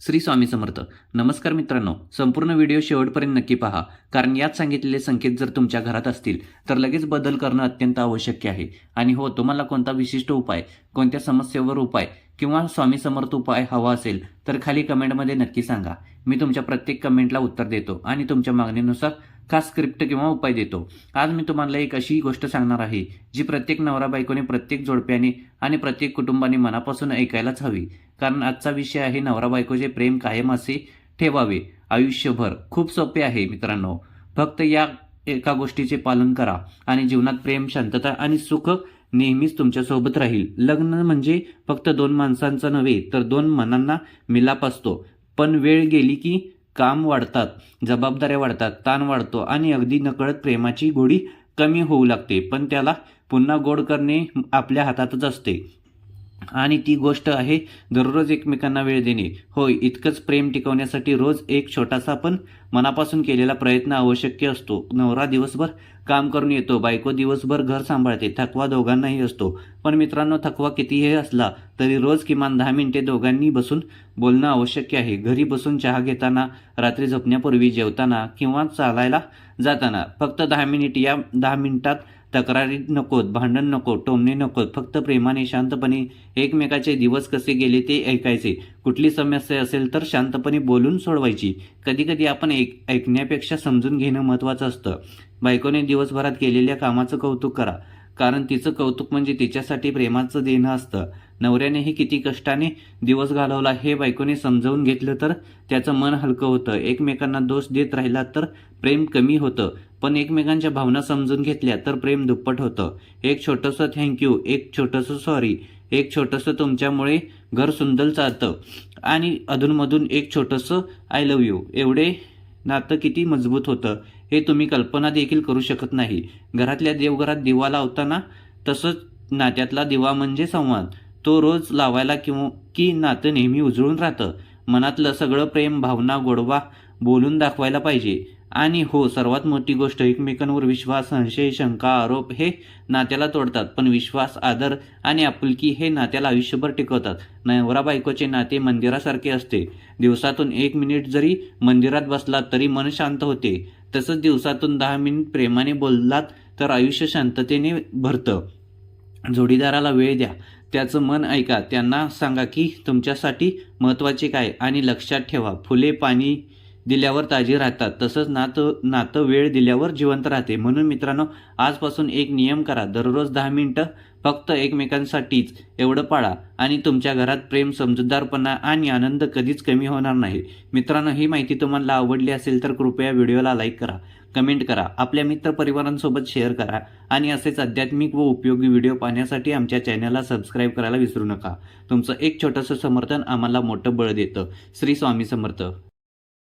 श्री स्वामी समर्थ. नमस्कार मित्रांनो संपूर्ण व्हिडिओ शेवटपर्यंत नक्की पहा. कारण यात सांगितलेले संकेत जर तुमच्या घरात असतील तर लगेच बदल करणं अत्यंत आवश्यक आहे. आणि हो तुम्हाला कोणता विशिष्ट उपाय कोणत्या समस्येवर उपाय किंवा स्वामी समर्थ उपाय हवा असेल तर खाली कमेंटमध्ये नक्की सांगा. मी तुमच्या प्रत्येक कमेंटला उत्तर देतो आणि तुमच्या मागणीनुसार खास स्क्रिप्ट किंवा उपाय देतो. आज मी तुम्हाला एक अशी गोष्ट सांगणार आहे जी प्रत्येक नवरा बायकोने प्रत्येक जोडप्याने आणि प्रत्येक कुटुंबाने मनापासून ऐकायलाच हवी. कारण आजचा विषय आहे नवरा बायकोचे प्रेम कायम असे ठेवावे. आयुष्यभर खूप सोपे आहे मित्रांनो. फक्त या एका गोष्टीचे पालन करा आणि जीवनात प्रेम शांतता आणि सुख नेहमीच तुमच्यासोबत राहील. लग्न म्हणजे फक्त दोन माणसांचं नव्हे तर दोन मनांना मिलाप असतो. पण वेळ गेली की काम वाढतात जबाबदाऱ्या वाढतात ताण वाढतो आणि अगदी नकळत प्रेमाची गोडी कमी होऊ लागते. पण त्याला पुन्हा गोड करणे आपल्या हातातच असते. आणि ती गोष्ट आहे दररोज एकमेकांना वेळ देणे. होय इतकंच प्रेम टिकवण्यासाठी रोज एक छोटासा पण मनापासून केलेला प्रयत्न आवश्यक असतो. नवरा दिवसभर काम करून येतो बायको दिवसभर घर सांभाळते थकवा दोघांनाही असतो. पण मित्रांनो थकवा कितीही असला तरी रोज किमान दहा मिनिटे दोघांनी बसून बोलणं आवश्यक आहे. घरी बसून चहा घेताना रात्री झोपण्यापूर्वी जेवताना किंवा चालायला जाताना फक्त दहा मिनिट या दहा मिनिटात तक्रारी नकोत भांडण नको टोमणे नकोत फक्त प्रेमाने शांतपणे एकमेकाचे दिवस कसे गेले ते ऐकायचे. कुठली समस्या असेल तर शांतपणे बोलून सोडवायची. कधीकधी आपण ऐक ऐकण्यापेक्षा समजून घेणं महत्त्वाचं असतं. बायकोने दिवसभरात केलेल्या कामाचं कौतुक करा. कारण तिचं कौतुक म्हणजे तिच्यासाठी प्रेमाचं देणं असतं. नवऱ्यानेही किती कष्टाने दिवस घालवला हे बायकोने समजावून घेतलं तर त्याचं मन हलकं होतं. एकमेकांना दोष देत राहिला तर प्रेम कमी होतं. पण एकमेकांच्या भावना समजून घेतल्या तर प्रेम दुप्पट होतं. एक छोटंसं थँक्यू एक छोटंसं सॉरी एक छोटंसं तुमच्यामुळे घर सुंदर चालतं. आणि अधूनमधून एक छोटंसं आय लव्ह यू एवढे नातं किती मजबूत होतं हे तुम्ही कल्पना देखील करू शकत नाही. घरातल्या देवघरात दिवा लावताना तसंच नात्यातला दिवा म्हणजे संवाद. तो रोज लावायला किंवा की नातं नेहमी उजळून राहतं. मनातलं सगळं प्रेम भावना गोडवा बोलून दाखवायला पाहिजे. आणि हो सर्वात मोठी गोष्ट एकमेकांवर विश्वास संशय शंका आरोप हे नात्याला तोडतात. पण विश्वास आदर आणि आपुलकी हे नात्याला आयुष्यभर टिकवतात. नवरा बायकोचे नाते मंदिरासारखे असते. दिवसातून एक मिनिट जरी मंदिरात बसलात तरी मन शांत होते. तसंच दिवसातून दहा मिनिट प्रेमाने बोललात तर आयुष्य शांततेने भरतं. जोडीदाराला वेळ द्या. त्याचं मन ऐका. त्यांना सांगा की तुमच्यासाठी महत्त्वाचे काय आणि लक्षात ठेवा. फुले पाणी दिल्यावर ताजी राहतात. तसंच नातं नातं वेळ दिल्यावर जिवंत राहते. म्हणून मित्रांनो आजपासून एक नियम करा. दररोज दहा मिनटं फक्त एकमेकांसाठीच एवढं पाळा आणि तुमच्या घरात प्रेम समजूतदारपणा आणि आनंद कधीच कमी होणार नाही. मित्रांनो ही माहिती तुम्हाला आवडली असेल तर कृपया व्हिडिओला लाईक करा कमेंट करा आपल्या मित्रपरिवारांसोबत शेअर करा आणि असेच आध्यात्मिक व उपयोगी व्हिडिओ पाहण्यासाठी आमच्या चॅनलला सबस्क्राईब करायला विसरू नका. तुमचं एक छोटंसं समर्थन आम्हाला मोठं बळ देतं. श्री स्वामी समर्थ.